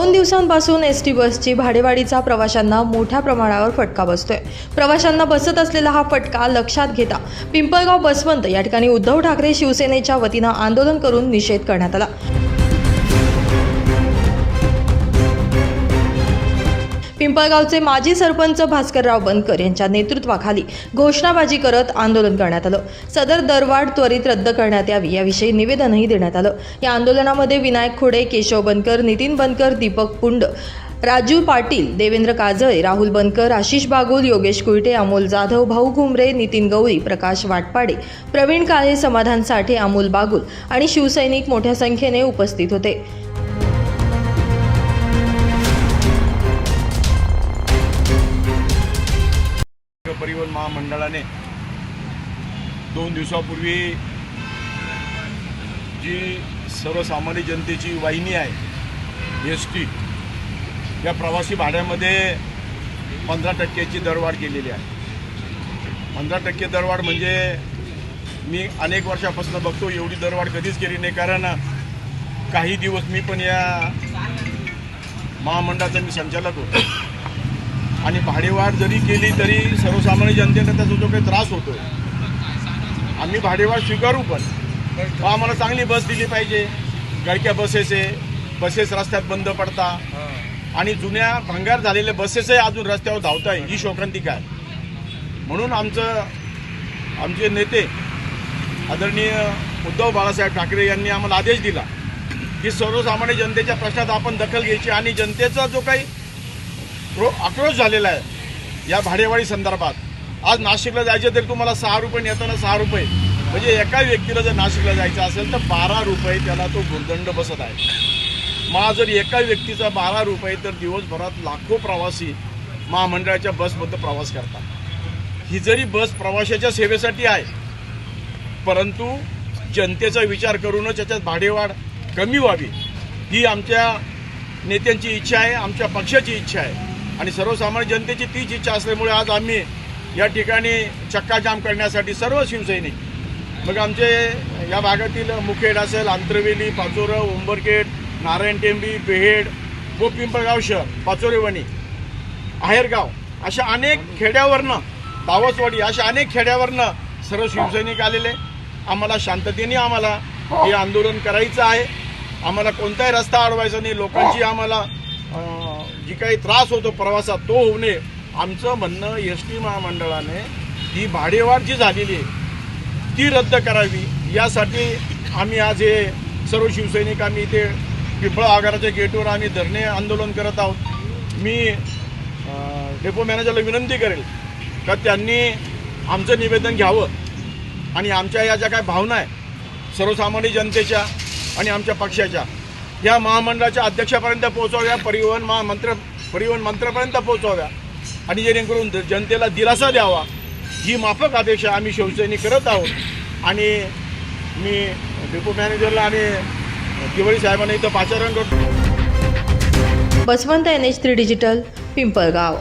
दोन दिवसांपासून S T बसची भाडेवाढीचा प्रवाशांना मोठ्या प्रमाणावर फटका बसतोय. प्रवाशांना बसत असलेला हा फटका लक्षात घेता पिंपळगाव बसवंत या ठिकाणी उद्धव ठाकरे शिवसेनेच्या वतीनं आंदोलन करून निषेध करण्यात आला. पिंपळगावचे माजी सरपंच भास्करराव बनकर यांच्या नेतृत्वाखाली घोषणाबाजी करत आंदोलन करण्यात आलं. सदर दरवाढ त्वरित रद्द करण्यात यावी याविषयी निवेदनही देण्यात आलं. या आंदोलनामध्ये विनायक खोडे केशव बनकर नितीन बनकर दीपक पुंड राजू पाटील देवेंद्र काजळे राहुल बनकर आशिष बागुल योगेश कुलटे अमोल जाधव भाऊ घुमरे नितीन गवळी प्रकाश वाटपाडे प्रवीण काळे समाधान साठे अमोल बागुल आणि शिवसैनिक मोठ्या संख्येने उपस्थित होते. महामंडळाने दोन दिवसापूर्वी जी सर्वसामान्य जनतेची वाहिनी आहे एस टी या प्रवासी भाड्यामध्ये पंधरा टक्क्याची दरवाढ केलेली आहे. पंधरा टक्के दरवाढ म्हणजे मी अनेक वर्षापासून बघतो एवढी दरवाढ कधीच केली नाही. कारण काही दिवस मी पण या महामंडळाचा मी संचालक होतो. आणि भाडेवाढ जरी केली तरी सर्वसामान्य जनतेला त्याचा जो काही त्रास होतो आम्ही भाडेवाढ स्वीकारू पण. आम्हाला चांगली बस दिली पाहिजे. गडक्या बसेस आहे. बसेस रस्त्यात बंद पडता. आणि जुन्या भंगार झालेल्या बसेसही अजून रस्त्यावर धावत आहे ही शोकांतिका काय म्हणून आमचं आमचे नेते आदरणीय उद्धव बाळासाहेब ठाकरे यांनी आम्हाला आदेश दिला की सर्वसामान्य जनतेच्या प्रश्नात आपण दखल घ्यायची आणि जनतेचा जो काही क्रो आक्रोश झालेला आहे. या भाडेवाढी संदर्भात. आज नाशिकला जायचं तरी तुम्हाला सहा रुपये येताना सहा रुपये. म्हणजे एका व्यक्तीला जर नाशिकला जायचं असेल तर बारा रुपये त्याला तो भूर्दंड बसत आहे. मग जर एका व्यक्तीचा बारा रुपये तर दिवसभरात लाखो प्रवासी महामंडळाच्या बसमध्ये प्रवास करतात. ही जरी बस प्रवाशाच्या सेवेसाठी आहे परंतु जनतेचा विचार करूनच त्याच्यात भाडेवाढ कमी व्हावी. ही आमच्या नेत्यांची इच्छा आहे आमच्या पक्षाची इच्छा आहे. आणि सर्वसामान्य जनतेची तीच इच्छा असल्यामुळे आज आम्ही या ठिकाणी चक्काजाम करण्यासाठी सर्व शिवसैनिक मग आमचे या भागातील मुखेड असेल आंतरवेली पाचोरं उंबरखेड नारायण टेंबी बेहेड व पिंपळगाव शहर पाचोरेवणी आहेरगाव अशा अनेक खेड्यावरनं दावसवाडी अशा अनेक खेड्यावरनं सर्व शिवसैनिक आलेले. आम्हाला शांततेने आम्हाला हे आंदोलन करायचं आहे. आम्हाला कोणताही रस्ता अडवायचा नाही. लोकांची आम्हाला जी काही त्रास होतो प्रवासात तो होऊ नये. आमचं म्हणणं एस टी महामंडळाने ही भाडेवाढ जी झालेली आहे ती रद्द करावी. यासाठी आम्ही आज हे सर्व शिवसैनिक आम्ही इथे पिंपळ आगाराच्या गेटवर आम्ही धरणे आंदोलन करत आहोत. मी डेपो मॅनेजरला विनंती करेल का त्यांनी आमचं निवेदन घ्यावं आणि आमच्या या ज्या काय भावना आहे सर्वसामान्य जनतेच्या आणि आमच्या पक्षाच्या या महामंडळाच्या अध्यक्षापर्यंत पोहोचवाव्या परिवहन महामंत्र परिवहन मंत्र्यापर्यंत पोहोचवाव्या. आणि जेणेकरून जनतेला दिलासा द्यावा. ही माफक अपेक्षा आम्ही शिवसेनी करत आहोत. आणि मी डेपो मॅनेजरला आणि दिवाळी साहेबांना इथं पाचारण करतो. Baswant N H three digital Pimpalgaon.